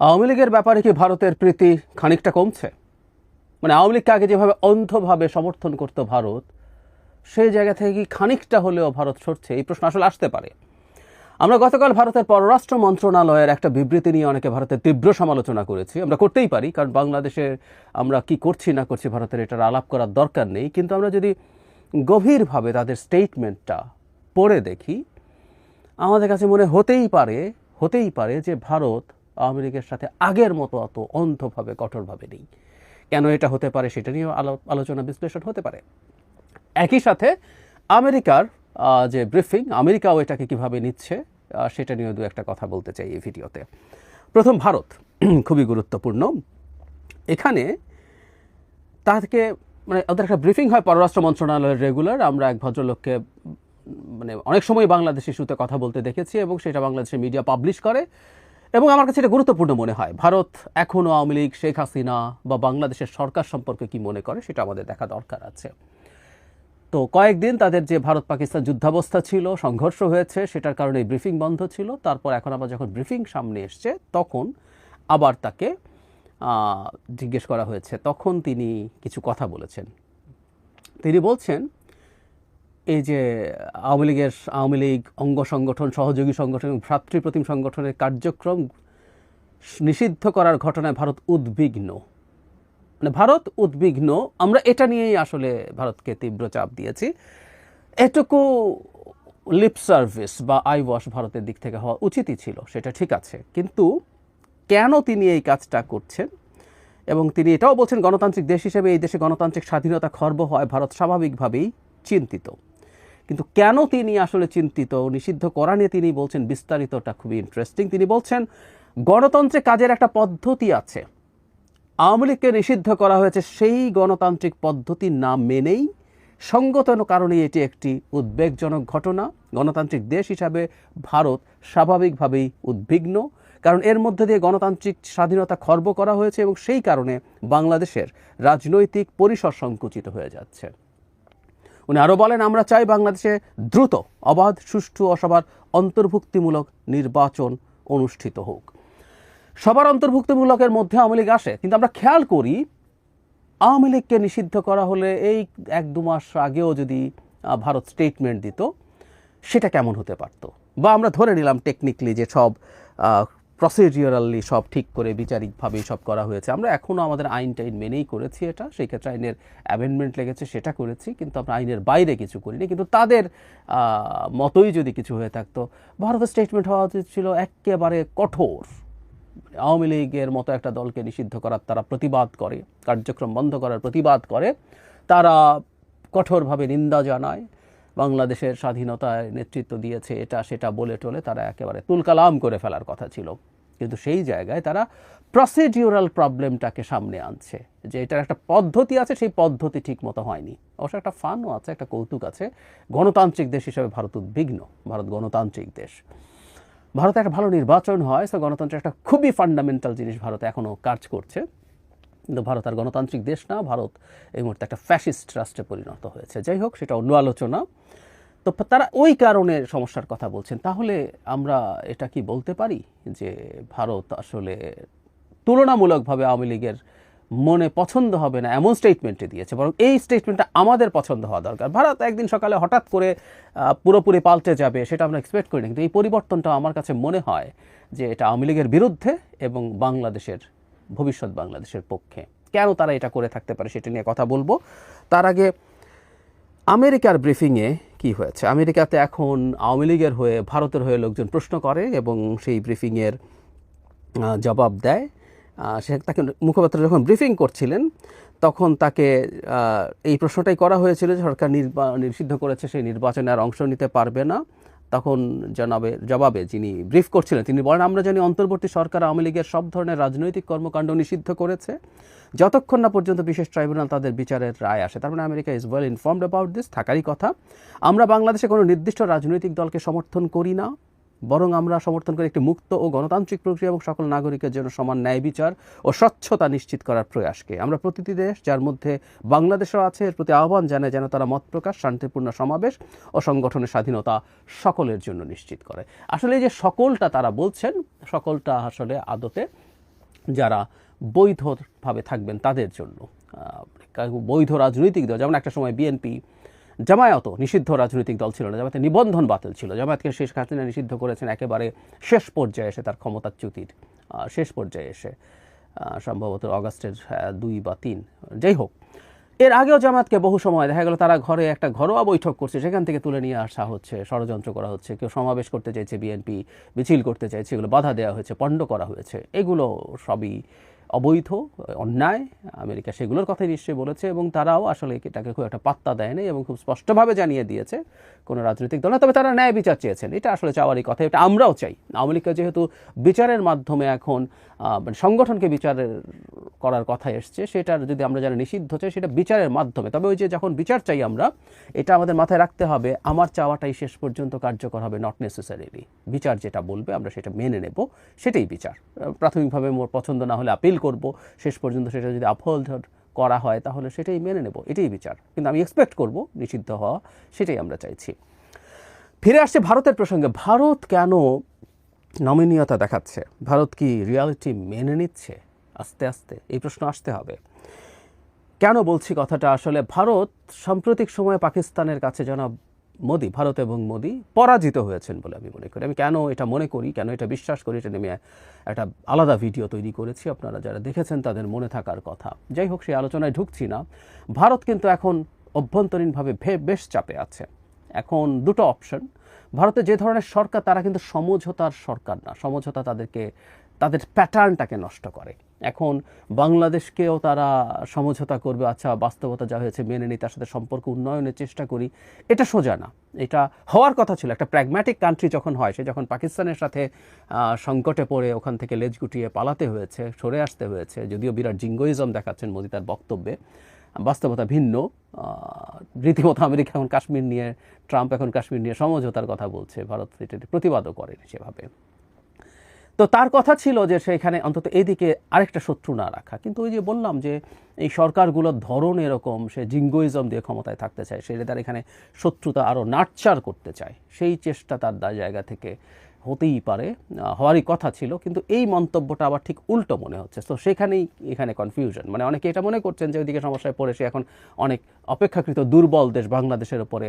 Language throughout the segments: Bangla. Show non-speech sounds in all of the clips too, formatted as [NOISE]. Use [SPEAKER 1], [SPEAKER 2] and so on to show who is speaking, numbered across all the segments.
[SPEAKER 1] আওয়ামী লীগের ব্যাপারে কি ভারতের প্রীতি খানিকটা কমছে? মানে আওয়ামী লীগকে আগে যেভাবে অন্ধভাবে সমর্থন করতো ভারত, সেই জায়গা থেকে কি খানিকটা হলেও ভারত সরছে? এই প্রশ্ন আসলে আসতে পারে। আমরা গতকাল ভারতের পররাষ্ট্র মন্ত্রণালয়ের একটা বিবৃতি নিয়ে অনেকে ভারতের তীব্র সমালোচনা করেছি। আমরা করতেই পারি, কারণ বাংলাদেশে আমরা কি করছি, না করছি ভারতের এটার আলাপ করার দরকার নেই। কিন্তু আমরা যদি গভীরভাবে তাদের স্টেটমেন্টটা পড়ে দেখি, আমাদের কাছে মনে হতেই পারে হতেই পারে যে ভারত আওয়ামী লীগের সাথে আগের মতো অত অন্ধভাবে, কঠোরভাবে নেই। কেন এটা হতে পারে সেটা নিয়েও আলো- আলোচনা, বিশ্লেষণ হতে পারে। একই সাথে আমেরিকার যে ব্রিফিং, আমেরিকাও এটাকে কীভাবে নিচ্ছে সেটা নিয়েও দু একটা কথা বলতে চাই এই ভিডিওতে। প্রথম, ভারত, [CLEARS THROAT] খুবই গুরুত্বপূর্ণ। এখানে তাকে মানে ওদের একটা ব্রিফিং হয় পররাষ্ট্র মন্ত্রণালয়ের রেগুলার। আমরা এক ভদ্রলোককে মানে অনেক সময় বাংলাদেশ ইস্যুতে কথা বলতে দেখেছি এবং সেটা বাংলাদেশের মিডিয়া পাবলিশ করে। এবং আমার কাছে এটা গুরুত্বপূর্ণ মনে হয়। ভারত এখনও আওয়ামী লীগ, শেখ হাসিনা বা বাংলাদেশের সরকার সম্পর্কে কি মনে করে সেটা আমাদের দেখা দরকার আছে। তো কয়েকদিন তাদের যে ভারত পাকিস্তান যুদ্ধাবস্থা ছিল, সংঘর্ষ হয়েছে, সেটার কারণে ব্রিফিং বন্ধ ছিল। তারপর এখন আবার যখন ব্রিফিং সামনে এসছে, তখন আবার তাকে জিজ্ঞেস করা হয়েছে। তখন তিনি কিছু কথা বলেছেন। তিনি বলছেন এই যে আওয়ামী লীগের আওয়ামী লীগ, অঙ্গ সংগঠন, সহযোগী সংগঠন ভ্রাতৃপ্রতিম সংগঠনের কার্যক্রম নিষিদ্ধ করার ঘটনায় ভারত উদ্বিগ্ন। মানে ভারত উদ্বিগ্ন, আমরা এটা নিয়েই আসলে ভারতকে তীব্র চাপ দিয়েছি। এটুকু লিপ সার্ভিস বা আই ওয়াশ ভারতের দিক থেকে হওয়া উচিতই ছিল, সেটা ঠিক আছে। কিন্তু কেন তিনি এই কাজটা করছেন এবং তিনি এটাও বলছেন, গণতান্ত্রিক দেশ হিসেবে এই দেশে গণতান্ত্রিক স্বাধীনতা খর্ব হয়, ভারত স্বাভাবিকভাবেই চিন্তিত। কিন্তু কেন তিনি আসলে চিন্তিত? নিষিদ্ধ করা নিয়ে তিনি বলছেন, বিস্তারিতটা খুবই ইন্টারেস্টিং তিনি বলছেন গণতন্ত্রে কাজের একটা পদ্ধতি আছে। আওয়ামী লীগকে নিষিদ্ধ করা হয়েছে সেই গণতান্ত্রিক পদ্ধতি না মেনেই সঙ্গত কারণে এটি একটি উদ্বেগজনক ঘটনা। গণতান্ত্রিক দেশ হিসাবে ভারত স্বাভাবিকভাবেই উদ্বিগ্ন, কারণ এর মধ্যে দিয়ে গণতান্ত্রিক স্বাধীনতা খর্ব করা হয়েছে এবং সেই কারণে বাংলাদেশের রাজনৈতিক পরিসর সংকুচিত হয়ে যাচ্ছে। উনি আরও বলেন, আমরা চাই বাংলাদেশে দ্রুত অবাধ, সুষ্ঠু ও সবার অন্তর্ভুক্তিমূলক নির্বাচন অনুষ্ঠিত হোক। সবার অন্তর্ভুক্তিমূলকের মধ্যে আওয়ামী লীগ আসে, কিন্তু আমরা খেয়াল করি আওয়ামী লীগকে নিষিদ্ধ করা হলে এই এক দু মাস আগেও যদি ভারত স্টেটমেন্ট দিত, সেটা কেমন হতে পারত? বা আমরা ধরে নিলাম টেকনিক্যালি যে সব প্রসিডিওরালি সব ঠিক করে বিচারিকভাবেই সব করা হয়েছে। আমরা এখনও আমাদের আইন টাইন মেনেই করেছি এটা। সেই ক্ষেত্রে আইনের অ্যামেন্ডমেন্ট লেগেছে, সেটা করেছি, কিন্তু আমরা আইনের বাইরে কিছু করিনি। কিন্তু তাদের মতোই যদি কিছু হয়ে থাকতো, ভারতের স্টেটমেন্ট হওয়া উচিত ছিল একেবারে কঠোর। আওয়ামী লীগের মতো একটা দলকে নিষিদ্ধ করার তারা প্রতিবাদ করে, কার্যক্রম বন্ধ করার প্রতিবাদ করে। তারা কঠোরভাবে নিন্দা জানায় বাংলাদেশের স্বাধীনতায় নেতৃত্ব দিয়েছে এটা সেটা বলে টলে তারা একেবারে তুলকালাম করে ফেলার কথা ছিল। কিন্তু সেই জায়গায় তারা প্রসিডিউরাল প্রবলেমটাকে সামনে আনছে। যে এটার একটা পদ্ধতি আছে, সেই পদ্ধতি ঠিক মতো হয়নি। অবশ্য একটা ফানও আছে, একটা কৌতুক আছে। গণতান্ত্রিক দেশ হিসেবে ভারত উদ্বিগ্ন। ভারত গণতান্ত্রিক দেশ। ভারতে একটা ভালো নির্বাচন হয় সো গণতন্ত্রের একটা খুবই ফান্ডামেন্টাল জিনিস ভারতে এখনও কাজ করছে। কিন্তু ভারত আর গণতান্ত্রিক দেশ না, ভারত এই মুহূর্তে একটা ফ্যাসিস্ট রাষ্ট্রে পরিণত হয়েছে। যাই হোক, সেটা অন্য আলোচনা। তো তারা ওই কারণে সমস্যার কথা বলছেন। তাহলে আমরা এটা কি বলতে পারি যে ভারত আসলে তুলনামূলকভাবে আওয়ামী লীগের মনে পছন্দ হবে না, এমন স্টেটমেন্টে দিয়েছে। বরং এই স্টেটমেন্টটা আমাদের পছন্দ হওয়া দরকার। ভারত একদিন সকালে হঠাৎ করে পুরোপুরি পাল্টে যাবে, সেটা আমরা এক্সপেক্ট করি না কিন্তু এই পরিবর্তনটা আমার কাছে মনে হয় যে এটা আওয়ামী লীগের বিরুদ্ধে এবং বাংলাদেশের ভবিষ্যৎ বাংলাদেশের পক্ষে। কেন তারা এটা করে থাকতে পারে সেটা নিয়ে কথা বলব। তার আগে আমেরিকার ব্রিফিংয়ে কি হয়েছে? আমেরিকাতে এখন আওয়ামী লীগের হয়ে, ভারতের হয়ে লোকজন প্রশ্ন করে এবং সেই ব্রিফিংয়ের জবাব দেয়। সে তাকে মুখপাত্র যখন ব্রিফিং করছিলেন, তখন তাকে এই প্রশ্নটাই করা হয়েছিল সরকার নির্বা, নিষিদ্ধ করেছে, সেই নির্বাচনে আর অংশ নিতে পারবে না। তখন জনাবে, জবাবে যিনি ব্রিফ করছিলেন, তিনি বলেন, আমরা জানি অন্তর্বর্তী সরকার আওয়ামী লীগের সব ধরনের রাজনৈতিক কর্মকাণ্ড নিষিদ্ধ করেছে। যতক্ষণ না পর্যন্ত বিশেষ ট্রাইব্যুনাল তাদের বিচারের রায় আসে। তার মানে America is well informed about this থাকারই কথা। আমরা বাংলাদেশে কোনো নির্দিষ্ট রাজনৈতিক দলকে সমর্থন করি না। বরং আমরা সমর্থন করি একটি মুক্ত ও গণতান্ত্রিক প্রক্রিয়া এবং সকল নাগরিকের জন্য সমান ন্যায় বিচার ও স্বচ্ছতা নিশ্চিত করার প্রয়াসকে। আমরা প্রতিটি দেশ, যার মধ্যে বাংলাদেশও আছে, এর প্রতি আহ্বান জানায় যেন তারা মত প্রকাশ, শান্তিপূর্ণ সমাবেশ ও সংগঠনের স্বাধীনতা সকলের জন্য নিশ্চিত করে। আসলে এই যে সকলটা তারা বলছেন, সকলটা আসলে আদতে যারা বৈধভাবে থাকবেন তাদের জন্য বৈধ রাজনৈতিক দল, যেমন একটা সময় বিএনপি জামায়াত নিষিদ্ধ রাজনৈতিক দল ছিল না। জামায়াতের নিবন্ধন বাতিল ছিল। জামায়াতকে শেষ হাসিনা নিষিদ্ধ করেছেন একেবারে শেষ পর্যায়ে এসে তার ক্ষমতাচ্যুতির শেষ পর্যায়ে এসে সম্ভবত অগাস্টের দুই বা তিন। যাই হোক, এর আগেও জামাতকে বহু সময় দেখা গেল তারা ঘরে একটা ঘরোয়া বৈঠক করছে। সেখান থেকে তুলে নিয়ে আসা হচ্ছে, ষড়যন্ত্র করা হচ্ছে। কেউ সমাবেশ করতে চাইছে বিএনপি, মিছিল করতে চাইছে, এগুলো বাধা দেওয়া হয়েছে, পণ্ড করা হয়েছে। এগুলো সবই অবৈধ, অন্যায়, আমেরিকা সেগুলোর কথাই নিশ্চয়ই বলেছে এবং তারাও আসলে এটাকে খুব একটা পাত্তা দেয়নি এবং খুব স্পষ্টভাবে জানিয়ে দিয়েছে কোনো রাজনৈতিক দল। তবে তারা ন্যায় বিচার চেয়েছেন, এটা আসলে চাওয়ারই কথা, এটা আমরাও চাই। লীগকে যেহেতু বিচারের মাধ্যমে এখন মানে সংগঠনকে বিচারের করার কথা এসছে, সেটার যদি আমরা যারা নিষিদ্ধ চাই, সেটা বিচারের মাধ্যমে। তবে ওই যে যখন বিচার চাই আমরা, এটা আমাদের মাথায় রাখতে হবে, আমার চাওয়াটাই শেষ পর্যন্ত কার্যকর হবে নট নেসেসারিলি বিচার যেটা বলবে, আমরা সেটা মেনে নেব, সেটাই বিচার। প্রাথমিকভাবে মোর পছন্দ না হলে আপিল করব, শেষ পর্যন্ত সেটা যদি আপহোল্ড করা হয়, তাহলে সেটাই মেনে নেব, এটাই বিচার। কিন্তু আমি এক্সপেক্ট করব, নিষিদ্ধ হওয়া, সেটাই আমরা চাইছি। ফিরে আসছে ভারতের প্রসঙ্গে, ভারত কেন নমনীয়তা দেখাচ্ছে? ভারত কি রিয়ালিটি মেনে নিচ্ছে? আস্তে আস্তে, এই প্রশ্ন আসতে হবে। কেন বলছি কথাটা? আসলে ভারত সাম্প্রতিক সময়ে পাকিস্তানের কাছে জনাব মোদি, ভারত এবং মোদি পরাজিত হয়েছেন বলে আমি মনে করি। আমি কেন এটা মনে করি, কেন এটা বিশ্বাস করি, এটা নিয়ে একটা আলাদা ভিডিও তৈরি করেছি। আপনারা যারা দেখেছেন তাদের মনে থাকার কথা। যাই হোক, সেই আলোচনায় ঢুকছি না। ভারত কিন্তু এখন অভ্যন্তরীণভাবে বেশ চাপে আছে। এখন দুটো অপশন ভারতে যে ধরনের সরকার, তারা কিন্তু সমঝোতার সরকার না। সমঝোতা তাদেরকে, তাদের প্যাটার্নটাকে নষ্ট করে। এখন বাংলাদেশকেও তারা সমঝোতা করবে আচ্ছা বাস্তবতা যা হয়েছে মেনে নিই, তার সাথে সম্পর্ক উন্নয়নের চেষ্টা করি। এটা সোজা না। এটা হওয়ার কথা ছিল। একটা প্র্যাগম্যাটিক কান্ট্রি যখন হয়, সে যখন পাকিস্তানের সাথে সংকটে পড়ে, ওখান থেকে লেজ গুটিয়ে পালাতে হয়েছে, সরে আসতে হয়েছে, যদিও বিরাট জিঙ্গোইজম দেখাচ্ছেন মোদি তার বক্তব্যে, বাস্তবতা ভিন্ন। রীতিমতো আমেরিকা এখন কাশ্মীর নিয়ে, ট্রাম্প এখন কাশ্মীর নিয়ে সমঝোতার কথা বলছে, ভারত এটা প্রতিবাদও করেনি সেভাবে। তো তার কথা ছিল যে সেখানে অন্তত এদিকে আরেকটা শত্রু না রাখা। কিন্তু ওই যে বললাম যে এই সরকারগুলোর ধরন এরকম, সে জিঙ্গোইজম দিয়ে ক্ষমতায় থাকতে চায়, সে তার এখানে শত্রুতা আরও নাটচার করতে চায়, সেই চেষ্টা তার জায়গা থেকে হতেই পারে হওয়ারই কথা ছিল, কিন্তু এই মন্তব্যটা আবার ঠিক উল্টো মনে হচ্ছে। তো সেখানেই এখানে কনফিউশন মানে অনেকে এটা মনে করছেন যে ওইদিকে সমস্যায় পড়ে সে এখন অনেক অপেক্ষাকৃত দুর্বল দেশ বাংলাদেশের ওপরে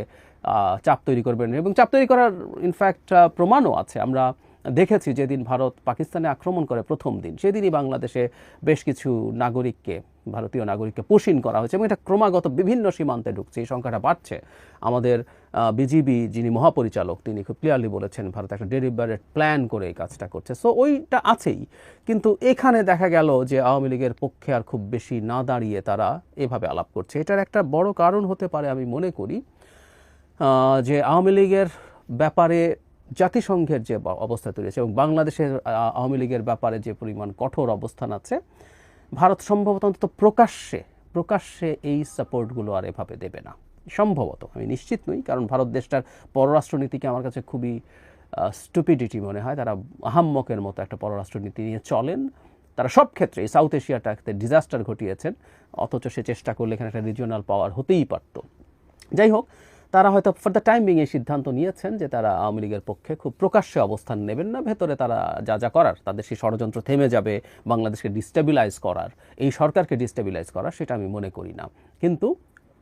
[SPEAKER 1] চাপ তৈরি করবেন এবং চাপ তৈরি করার ইনফ্যাক্ট প্রমাণও আছে। আমরা দেখেছি যেদিন ভারত পাকিস্তানে আক্রমণ করে প্রথম দিন, সেদিনই বাংলাদেশে বেশ কিছু নাগরিককে, ভারতীয় নাগরিককে পোষিন করা হয়েছে এবং এটা ক্রমাগত বিভিন্ন সীমান্তে ঢুকছে, এই সংখ্যাটা বাড়ছে। আমাদের বিজিবি যিনি মহাপরিচালক, তিনি খুব ক্লিয়ারলি বলেছেন, ভারত একটা ডেলিভারেট প্ল্যান করে এই কাজটা করছে। সো ওইটা আছেই, কিন্তু এখানে দেখা গেল যে আওয়ামী লীগের পক্ষে আর খুব বেশি না দাঁড়িয়ে তারা এভাবে আলাপ করছে। এটার একটা বড় কারণ হতে পারে আমি মনে করি যে আওয়ামী লীগের ব্যাপারে জাতিসংঘের যে অবস্থা তৈরি হয়েছে এবং বাংলাদেশের আওয়ামী লীগের ব্যাপারে যে পরিমাণ কঠোর অবস্থান আছে, ভারত সম্ভবত অন্তত প্রকাশ্যে প্রকাশ্যে এই সাপোর্টগুলো আর এভাবে দেবে না। সম্ভবত, আমি নিশ্চিত নই, কারণ ভারত দেশটার পররাষ্ট্রনীতিকে আমার কাছে খুবই স্টুপিডিটি মনে হয়। তারা আহাম্মকের মতো একটা পররাষ্ট্রনীতি নিয়ে চলেন। তারা সব ক্ষেত্রে সাউথ এশিয়াটাতে ডিজাস্টার ঘটিয়েছেন, অথচ সে চেষ্টা করলে এখানে একটা রিজিওনাল পাওয়ার হতেই পারত। যাই হোক তারা হয়তো ফর দ্য টাইম এই সিদ্ধান্ত নিয়েছেন যে তারা আওয়ামী লীগের পক্ষে খুব প্রকাশ্যে অবস্থান নেবেন না, ভেতরে তারা যা যা করার, তাদের সেই ষড়যন্ত্র থেমে যাবে, বাংলাদেশকে ডিস্টেবিলাইজ করার, এই সরকারকে ডিস্টেবিলাইজ করার, সেটা আমি মনে করি না। কিন্তু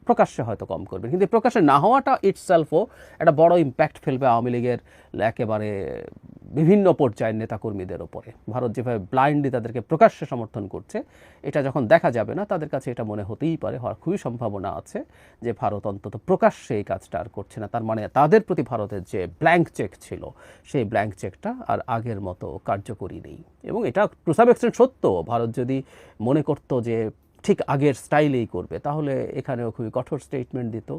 [SPEAKER 1] প্রকাশ্যে হয়তো কম করবেন। কিন্তু প্রকাশ্যে না হওয়াটা ইটসেলফও একটা বড় ইম্প্যাক্ট ফেলবে আওয়ামী লীগের একেবারে বিভিন্ন পর্যায়ের নেতাকর্মীদের ওপরে। ভারত যেভাবে ব্লাইন্ডলি তাদেরকে প্রকাশ্যে সমর্থন করছে, এটা যখন দেখা যাবে না, তাদের কাছে এটা মনে হতেই পারে, হওয়ার খুবই সম্ভাবনা আছে যে ভারত অন্তত প্রকাশ্যে এই কাজটা আর করছে না। তার মানে তাদের প্রতি ভারতের যে ব্ল্যাঙ্ক চেক ছিল, সেই ব্ল্যাঙ্ক চেকটা আর আগের মতো কার্যকরী নেই। এবং এটা টু সাম এক্সটেন্ট সত্য। ভারত যদি মনে করতো যে ঠিক আগের স্টাইলেই করবে। তাহলে এখানেও খুবই কঠোর স্টেটমেন্ট দিত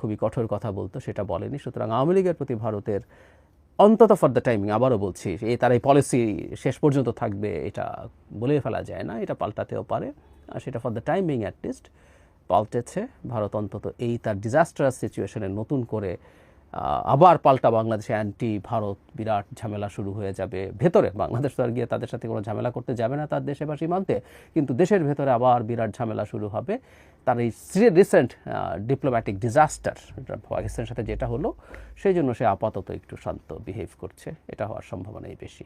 [SPEAKER 1] খুবই কঠোর কথা বলতো, সেটা বলেনি। সুতরাং আওয়ামী লীগের প্রতি ভারতের অন্তত ফর দ্য টাইমিং আবারও বলছি এই তার এই পলিসি শেষ পর্যন্ত থাকবে, এটা বলে ফেলা যায় না, এটা পাল্টাতেও পারে। আর সেটা for the timing at least পাল্টেছে। Bharat অন্তত এই তার ডিজাস্টারাস সিচুয়েশনে নতুন করে আবার পাল্টা বাংলাদেশে অ্যান্টি ভারত বিরাট ঝামেলা শুরু হয়ে যাবে। ভেতরে বাংলাদেশ তো আর গিয়ে তাদের সাথে কোনো ঝামেলা করতে যাবে না তার দেশে বা সীমান্তে কিন্তু দেশের ভেতরে আবার বিরাট ঝামেলা শুরু হবে। তার এই রিসেন্ট ডিপ্লোম্যাটিক ডিজাস্টার পাকিস্তানের সাথে যেটা হলো, সেই জন্য সে আপাতত একটু শান্ত বিহেভ করছে। এটা হওয়ার সম্ভাবনাই বেশি।